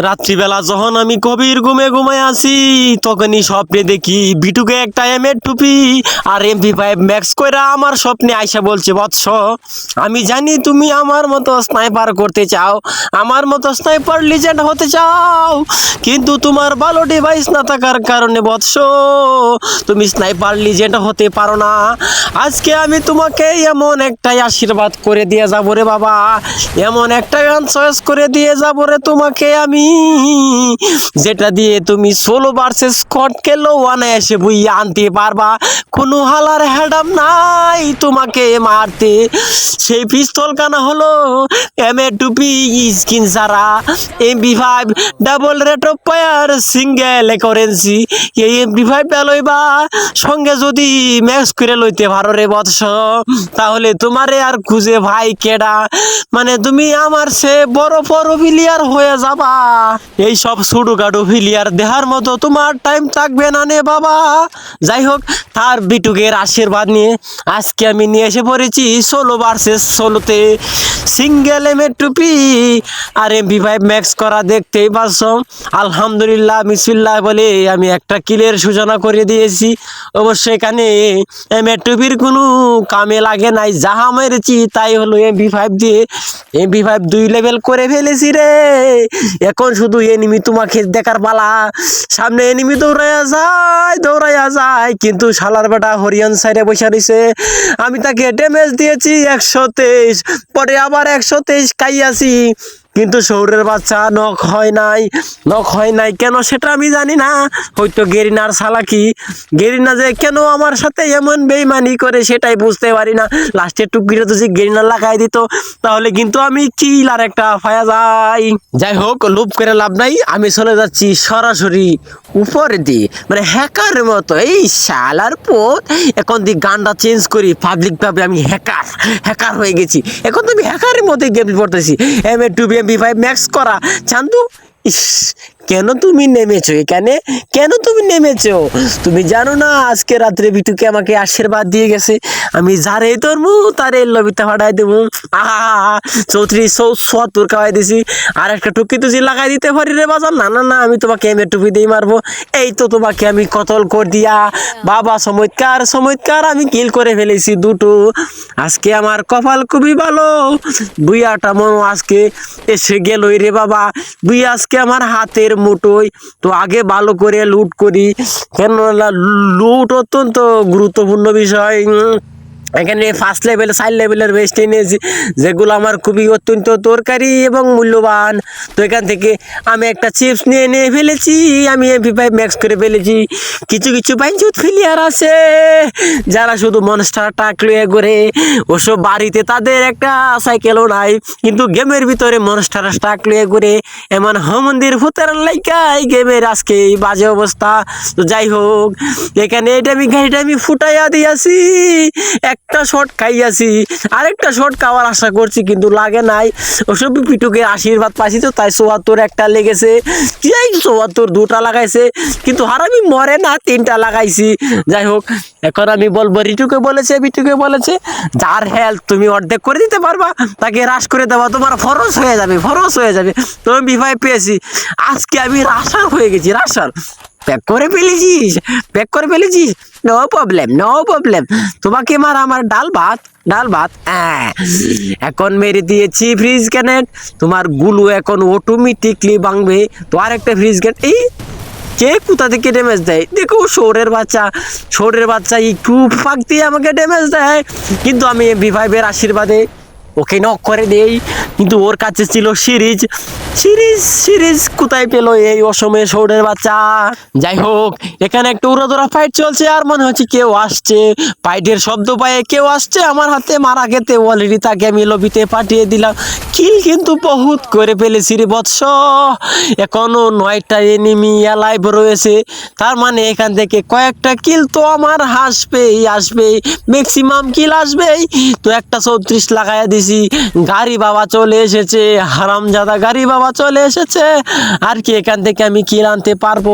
রাত্রিবেলা যখন আমি কবির ঘুমে ঘুমায় আসি তখনই স্বপ্নে দেখি বিটুকে একটা এম এর টুপি আর এমপি ফাইভ ম্যাক্স কইরা আমার স্বপ্নে আইসা বলছে, বৎস, আমি জানি তুমি আমার মতো স্নাইপার করতে চাও, আমার মতো স্নাইপার লিজেন্ড হতে চাও, কিন্তু তোমার ভালো ডিভাইস না থাকার কারণে, বৎস, তুমি স্নাইপার লিজেন্ড হতে পারো না। আজকে আমি তোমাকে এমন একটাই আশীর্বাদ করে দিয়ে যাব রে বাবা, এমন একটা গান চয়েস করে দিয়ে যাব রে তোমাকে আমি। যেটা দিয়ে তুমি ষোলো ভার্সেস স্কটকে লো ওয়ানে এসে বুইয়া আনতে পারবা। কোনো হালার হ্যাডাম নাই তোমাকে মারতে। সেই পিস্তল কানা হলো এম এ টুপি skin Sara. MP five double rate of fire single currency এই এমপি ফাইভ লইবা সঙ্গে যদি ম্যাক্স করে লইতে পারো রে বৎস, তাহলে তোমারে আর খুঁজে ভাই কেডা? মানে তুমি আমার সে বড় বড় প্লেয়ার হয়ে যাবা। এই সব ছোটখাটো প্লেয়ার দেহার মতো তোমার টাইম থাকবে না নে বাবা। যাই হোক, তার বিটুকের আশীর্বাদ নিয়ে আজকে আমি নিয়ে এসে পড়েছি ষোলো ভার্সেস ষোলোতে সিঙ্গেল এম এর টুপি। আর এমপি ফাইভ ম্যাক্স করা দেখতেই পাচ্ছ। আলহামদুলিল্লাহ, বিসমিল্লাহ বলে আমি একটা কিলের সূচনা করে দিয়েছি। অবশ্য এখানে এম টুপির কোনো কামে লাগে নাই, যাহা মেরেছি তাই হলো এমপি ফাইভ দিয়ে এমপি ফাইভ দুই লেভেল করে ফেলেছি রে। এখন শুধু এনিমি তোমাকে দেখার পালা। সামনে এনিমি দৌড়াইয়া যায় দৌড়াইয়া যায়। কিন্তু শালার বেটা হরিয়ান সাইডে বসে রয়েছে আমি তাকে ড্যামেজ দিয়েছি একশো তেইশ, পরে আবার একশো তেইশ খাইয়াছি। কিন্তু শহরের বাচ্চা নখ হয় নাই, নখ হয় নাই কেন সেটা আমি জানি না। হয়তো গেরিনার সালাকি, গেরিনা যে কেন আমার সাথে এমন বেইমানি করে সেটাই বুঝতে পারি না। লাস্টের টুকিটা তো যে গেরিনা লাগাই দিত, তাহলে কিন্তু আমি কিল আর একটা ফায়া যাই। যাই হোক, লুপ করে লাভ নাই, আমি চলে যাচ্ছি সরাসরি উপরে দিয়ে। মানে হ্যাকার মতো, এই শালার পথ এখন দিয়ে গানটা চেঞ্জ করি পাবলিক ভাবে আমি হ্যাকার হ্যাকার হয়ে গেছি। এখন তো আমি হ্যাকারের মধ্যে গেম পড়তেছি। M A two B B five max করা। চান্দু ইস কেন তুমি নেমেছো এখানে? কেন তুমি নেমেছো? তুমি জানো না, আজকে রাত্রে বিটুকে আমাকে আশীর্বাদ দিয়ে গেছে। আমি যারে ধরবো, তারে লবিতে ফাটাই দেবো। আহা চৌত্রিশ চৌ চুয়াত্তর খাওয়াই দিছি। আর একটা টুকি তুজি লাগাই দিতে পারি রে বাজার না না না, আমি তোমাকে এমএ টুপি দিয়ে মারবো। এই তো তোমাকে আমি কতল কর দিয়া। বাবা, চমৎকার চমৎকার, আমি কিল করে ফেলেছি দুটো। আজকে আমার কপাল খুবই ভালো। বুইয়াটা মন আজকে এসে গেলই রে বাবা। বুই আজকে আমার হাতের মুঠোই। তো আগে ভালো করে লুট করি। কেননা লুট অত্যন্ত গুরুত্বপূর্ণ বিষয়। এখানে ফার্স্ট লেভেল সাইড লেভেলের বেস্ট এনেছি। যেগুলো আমার খুবই অত্যন্ত দরকারি এবং মূল্যবান। তো এখান থেকে আমি একটা চিপস নিয়ে নিয়ে ফেলেছি, আমি এমপি ফাইভ ম্যাক্স করে ফেলেছি। কিছু কিছু বাইঞ্চুত ফিলিয়ার আছে। যারা শুধু মনস্টার টাক লুয়ে করে ওসব বাড়িতে তাদের একটা সাইকেলও নাই। কিন্তু গেমের ভিতরে মনস্টার টাক লুয়ে করে এমন হমন্দির ভূতের লাইকাই গেমের আজকে এই বাজে অবস্থা। তো যাই হোক, এখানে এটা আমি গাড়িটা আমি ফুটাইয়া দিয়েছি। একটা শট খাইয়াছি। আরেকটা শট খাওয়ার আশা করছি, কিন্তু লাগে নাই। ওসব পিটুকে আশীর্বাদ পাইছি তো, তাই চুয়াত্তর একটা লেগেছে। এই চুয়াত্তর দুটা লাগাইছে, কিন্তু হারামি মরে না, তিনটা লাগাইছি। যাই হোক, এখন আমি বলব রিটুকে বলেছে বিটুকে বলেছে, যার হেলথ তুমি অর্ধেক করে দিতে পারবা, তাকে হ্রাস করে দেওয়া তোমার ফরস হয়ে যাবে ফরস হয়ে যাবে। তুমি বিভাই পেয়েছি। আজকে আমি রাসার হয়ে গেছি রাসার প্যাক করে ফেলেছিস প্যাক করে ফেলেছিস। নো প্রবলেম নো প্রবলেম তোমাকে মার আমার ডাল ভাত ডাল ভাত এখন মেরে দিয়েছি ফ্রিজ ক্যানেট তোমার গুলু এখন অটোমেটিকলি ভাঙবে। তো আর একটা ফ্রিজ ক্যানেট এই কে কোথা থেকে ড্যামেজ দেয়? দেখো, শোরের বাচ্চা শোরের বাচ্চা একটু ফাঁক দিয়ে আমাকে ড্যামেজ দেয়। কিন্তু আমি এমবি ফাইভের আশীর্বাদে ওকে নক করে দেই, কিন্তু ওর কাছে ছিল সিরিজ। সিরিজ সিরিজ কোথায় পেল এই অসময়ে শোরের বাচ্চা? যাই হোক, এখানে একটা উড়োদোড়া ফাইট চলছে আর মনে হচ্ছে কেউ আসছে। ফাইটের শব্দ পায়ে কেউ আসছে, আমার হাতে মারা খেতে অলরেডি তাকে আমি লবিতে পাঠিয়ে দিলাম। কিল কিন্তু বহুত করে ফেলেছি রে বৎস। এখনও নয়টা এনিমি লাইভ রয়েছে। তার মানে এখান থেকে কয়েকটা কিল তো আমার আসবেই আসবেই। ম্যাক্সিমাম কিল আসবেই। তো একটা চৌত্রিশ লাগাইয়া দিছি। দিছি গাড়ি বাবা চলে এসেছে, হারামজাদা গাড়ি বাবা চলে এসেছে। আর কি, এখান থেকে আমি কি আনতে পারব?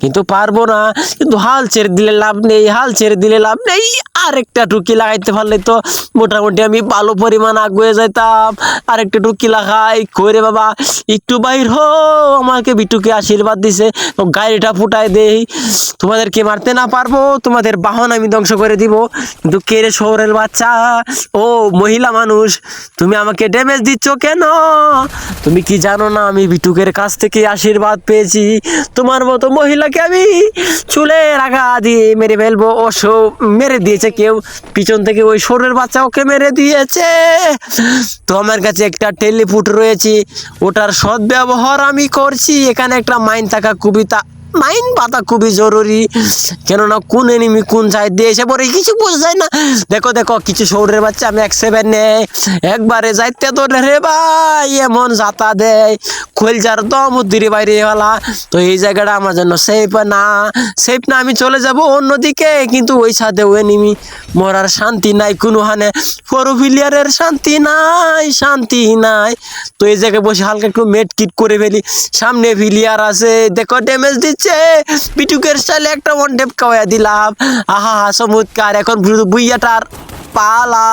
কিন্তু পারব না। কিন্তু হাল ছেড়ে দিলে লাভ নেই, হাল ছেড়ে দিলে লাভ নেই। আরেকটা টুকি লাগাইতে পারলে তো মোটামুটি আমি ভালো পরিমাণ আগুয়ে যাইতাম। আরেকটা টুকি লাগাই করে বাবা, একটু বাইর হো আমাকে বিটুকে আশীর্বাদ দিছে তো গাড়িটা ফুটাই দেই। তোমাদেরকে মারতে না পারব, তোমাদের বাহন আমি ধ্বংস করে দিব। কিন্তু কে রে শহরের বাচ্চা? ও মহিলা মানুষ। তুমি আমাকে ড্যামেজ দিচ্ছ কেন? তুমি কি জানো না আমি বিটুকের কাছ থেকে আশীর্বাদ পেয়েছি? তোমার মতো মহিলাকে আমি চুলে রাখা দিয়ে মেরে ফেলব, ও মেরে দিয়েছে কেউ। পিছন থেকে ওই শোরের বাচ্চা ওকে মেরে দিয়েছে। তো আমার কাছে একটা টেলিফুট রয়েছে, ওটার সদ্ব্যবহার আমি করছি। এখানে একটা মাইন থাকা খুবই তা মাইন পাতা খুবই জরুরি। কেননা কোন এনিমি কোন সাইড দিয়ে এসে পরে কিছু বোঝা যায় না। দেখো দেখো, কিছু শহরের বাচ্চা, আমি এক সেভেন নেই একবারে যাইতে তো রে ভাই, এমন যাতা দেয় খোলজার দম, উদ্দিরে বাইরে হলা তো এই জায়গাটা আমার জন্য সেফ না। সেফ না, আমি চলে যাব অন্যদিকে। কিন্তু ওই সাথে ওই নিমি মরার শান্তি নাই কোনো হানে ফরোফিলিয়ারের শান্তি নাই শান্তি নাই। তো এই জায়গায় বসে হালকা একটু মেট কিট করে ফেলি। সামনে ফিলিয়ার আছে, দেখো ড্যামেজ দিচ্ছে। পিটুকের স্টাইলে একটা ওয়ান টেপ দিলাম। আহা চমৎকার। এখন বুইয়াটার পালা।